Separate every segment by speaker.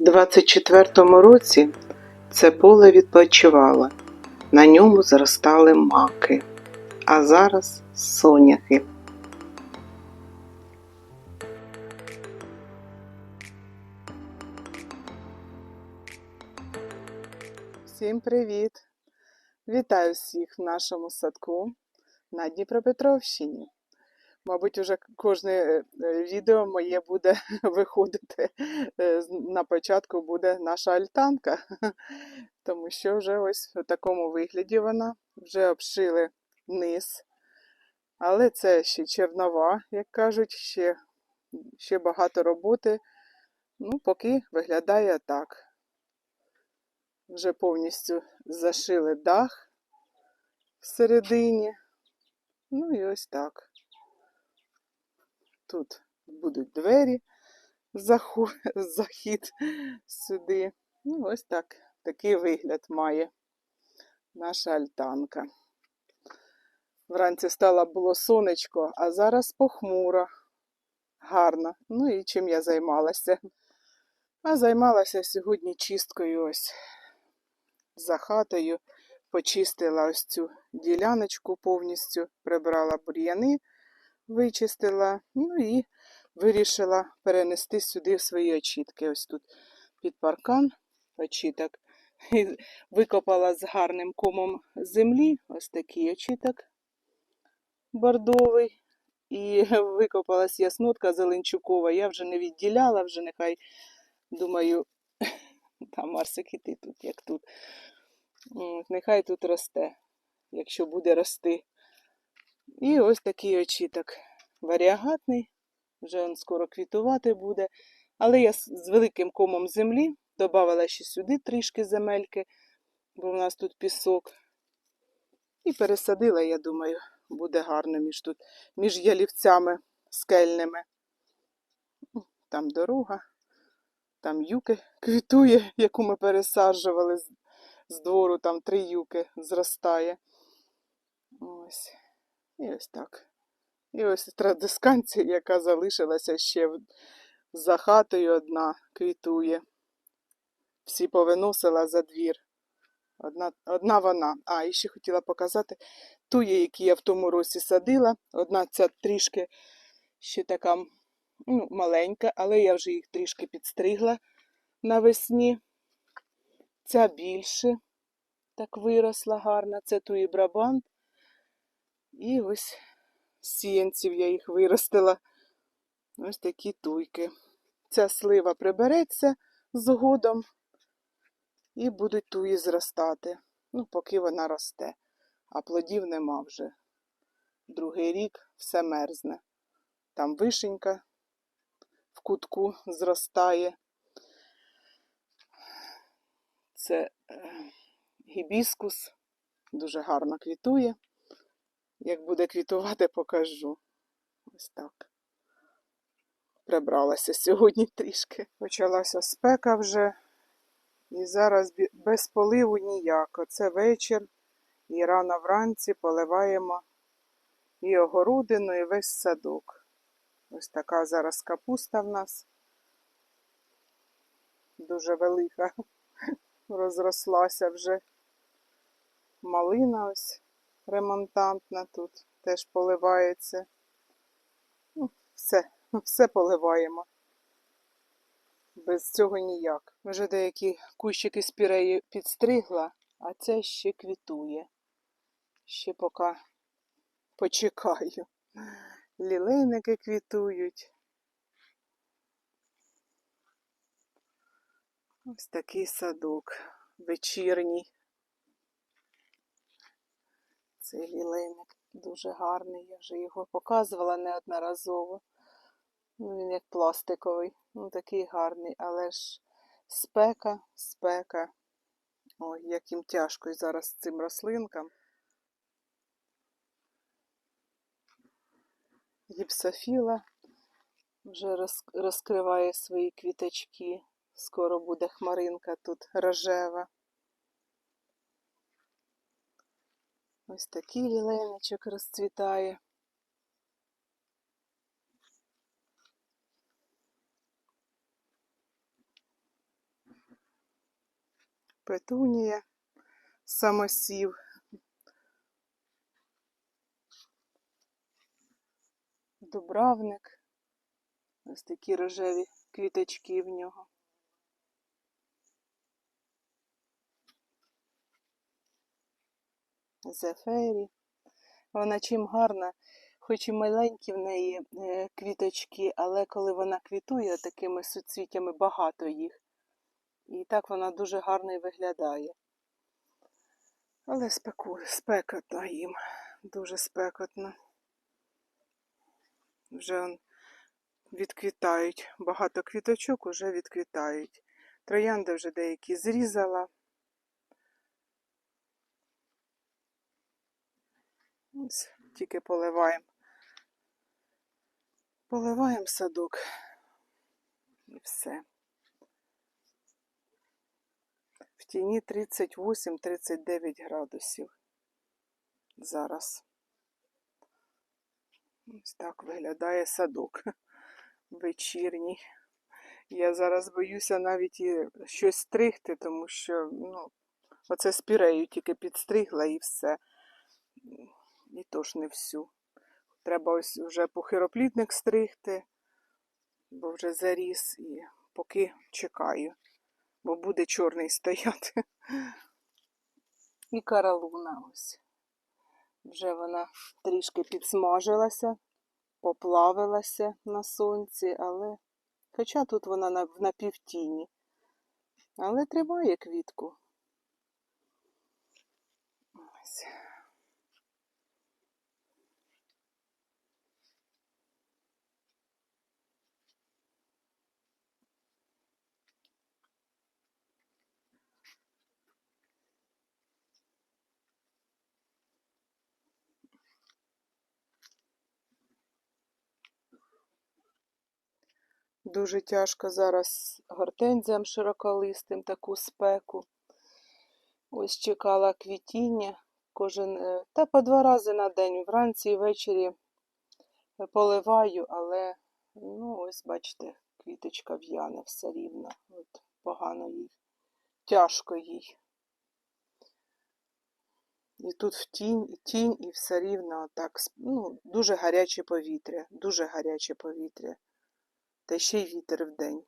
Speaker 1: 24-му році це поле відпочивало, на ньому зростали маки, а зараз соняхи. Всім привіт! Вітаю всіх в нашому садку на Дніпропетровщині. Мабуть, уже кожне е, е, відео моє буде виходити е, на початку буде наша альтанка, тому що вже ось в такому вигляді вона вже обшили низ. Але це ще чернова, як кажуть, ще, ще багато роботи. Ну, поки виглядає так. Вже повністю зашили дах всередині. Ну і ось так. Тут будуть двері, заху- захід сюди. Ну, ось так. Такий вигляд має наша альтанка. Вранці стало було сонечко, а зараз похмуро. Гарно. Ну і чим я займалася? А займалася сьогодні чисткою ось за хатою. Почистила ось цю діляночку повністю, прибрала бур'яни, вичистила, ну і вирішила перенести сюди свої очітки. Ось тут під паркан очіток. І Викопала з гарним комом землі ось такий очіток бордовий. І викопалась яснотка зеленчукова. Я вже не відділяла, вже нехай, думаю, там Марсик і ти тут, як тут. Нехай тут росте, якщо буде рости. І ось такий очіток. Варіагатний, вже він скоро квітувати буде. Але я з великим комом землі додавала ще сюди трішки земельки, бо в нас тут пісок. І пересадила, я думаю, буде гарно між тут, між ялівцями скельними. Ну, Там дорога, там юки квітує, яку ми пересаджували з двору, там три юки зростає. Ось. І ось так. І ось традисканція, яка залишилася ще за хатою одна, квітує. Всі повиносила за двір. Одна, одна вона. А, і ще хотіла показати туї, які я в тому році садила. Одна ця трішки ще така ну, маленька, але я вже їх трішки підстригла навесні. Ця більше так виросла гарна. Це туї брабант. І ось сіянців я їх виростила. Ось такі туйки. Ця слива прибереться згодом і будуть туї зростати. Ну, поки вона росте. А плодів нема вже. Другий рік все мерзне. Там вишенька в кутку зростає. Це е, гібіскус. Дуже гарно квітує. Як буде квітувати, покажу. Ось так. Прибралася сьогодні трішки. Почалася спека вже. І зараз без поливу ніяк. Оце вечір. І рано вранці поливаємо і огородину, і весь садок. Ось така зараз капуста в нас. Дуже велика. Розрослася вже. Малина ось ремонтантна тут теж поливається. Ну, все, все поливаємо. Без цього ніяк. Вже деякі кущики спіреї підстригла, а це ще квітує. Ще поки почекаю. Лілейники квітують. Ось такий садок вечірній. Цей лілейник дуже гарний, я вже його показувала неодноразово. Ну, він як пластиковий, ну такий гарний, але ж спека, спека. Ой, як їм тяжко і зараз цим рослинкам. Гіпсофіла вже роз- розкриває свої квіточки. Скоро буде хмаринка тут рожева. Ось такий лілейничок розцвітає. петунія, самосів. Дубравник. Ось такі рожеві квіточки в нього. Зефері. Вона чим гарна, хоч і маленькі в неї е, квіточки, але коли вона квітує такими суцвіттями, багато їх. І так вона дуже гарно і виглядає. Але спеку, спекотно їм, дуже спекотно. Вже відквітають. Багато квіточок вже відквітають. Троянди вже деякі зрізала. Ось тільки поливаємо. Поливаємо садок. І все. В тіні 38-39 градусів. Зараз. Ось так виглядає садок вечірній. Я зараз боюся навіть щось стригти, тому що, ну, оце спірею тільки підстригла і все. І то ж не всю. Треба ось вже похироплітник стригти, бо вже заріс і поки чекаю, бо буде чорний стояти. І каралуна ось. Вже вона трішки підсмажилася, поплавилася на сонці, але хоча тут вона на, в напівтіні, але тримає квітку. Ось. Дуже тяжко зараз гортензіям широколистим таку спеку. Ось чекала квітіння кожен, е, та по два рази на день, вранці і ввечері поливаю, але ну ось бачите, квіточка в'яне все рівно. От погано їй, тяжко їй. І тут в тінь, тінь і все рівно так, ну, дуже гаряче повітря, дуже гаряче повітря та ще й вітер вдень.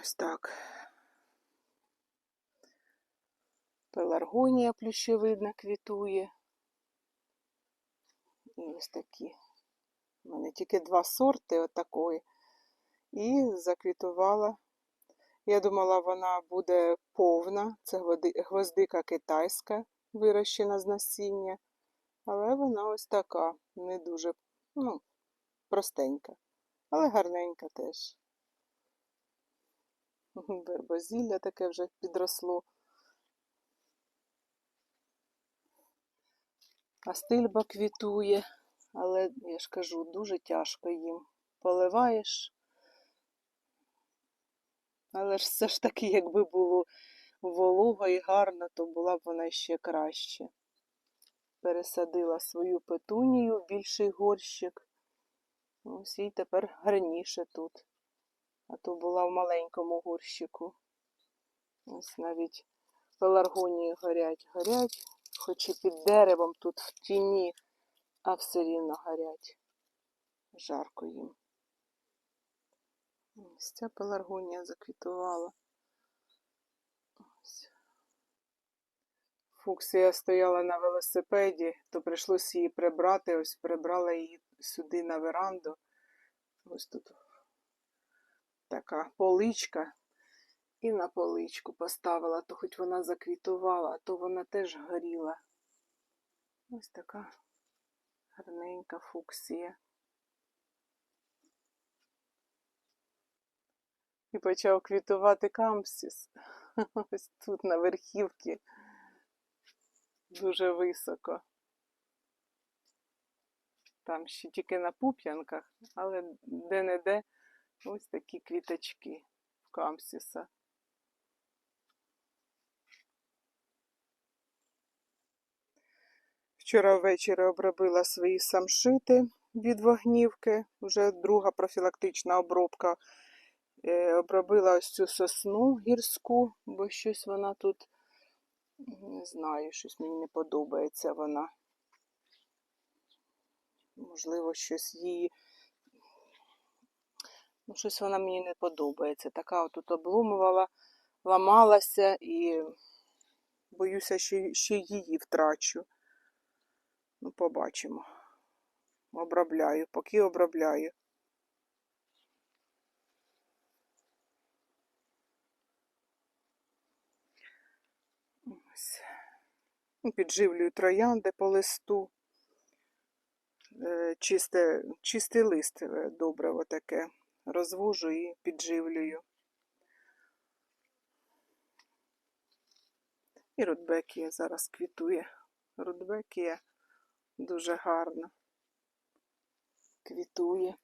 Speaker 1: Ось так. Пеларгонія плющевидна квітує. І ось такі. У мене тільки два сорти отакої. І заквітувала. Я думала, вона буде повна. Це гвоздика китайська, вирощена з насіння. Але вона ось така, не дуже, ну, простенька, але гарненька теж. Вербозілля таке вже підросло. А стильба квітує, але, я ж кажу, дуже тяжко їм. Поливаєш. Але ж все ж таки, якби було волого і гарно, то була б вона ще краще. Пересадила свою петунію в більший горщик. Ось їй тепер гарніше тут. А то була в маленькому горщику. Ось навіть пеларгонії горять, горять, хоч і під деревом тут в тіні, а все рівно горять. Жарко їм. Ось ця пеларгонія заквітувала. Ось. Фуксія стояла на велосипеді, то прийшлося її прибрати. Ось прибрала її сюди на веранду. Ось тут така поличка. І на поличку поставила, то хоч вона заквітувала, а то вона теж горіла. Ось така гарненька фуксія. І почав квітувати камсіс. Ось тут на верхівці. Дуже високо. Там ще тільки на пуп'янках, але де-не-де ось такі квіточки в камсіса. Вчора ввечері обробила свої самшити від вогнівки, вже друга профілактична обробка Е, Обробила ось цю сосну гірську, бо щось вона тут, не знаю, щось мені не подобається вона. Можливо, щось її. Ну, щось вона мені не подобається. Така отут обломувала, ламалася і боюся, що ще її втрачу. Ну, побачимо. Обробляю, поки обробляю. Ось. Ну, Підживлюю троянди по листу. Е, Чисте, чистий лист е, добре отаке. Розвожу і підживлюю. І рудбекія зараз квітує. Рудбекія дуже гарно квітує.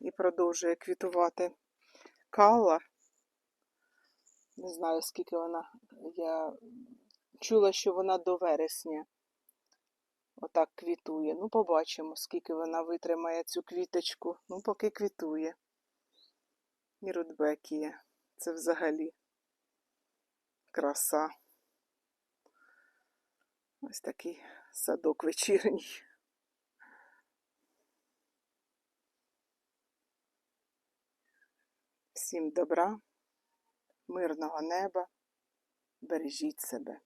Speaker 1: І продовжує квітувати кала. Не знаю, скільки вона. Я чула, що вона до вересня отак квітує. Ну, побачимо, скільки вона витримає цю квіточку. Ну, поки квітує. І рудбекія. Це взагалі краса. Ось такий садок вечірній. Всім добра, мирного неба, бережіть себе.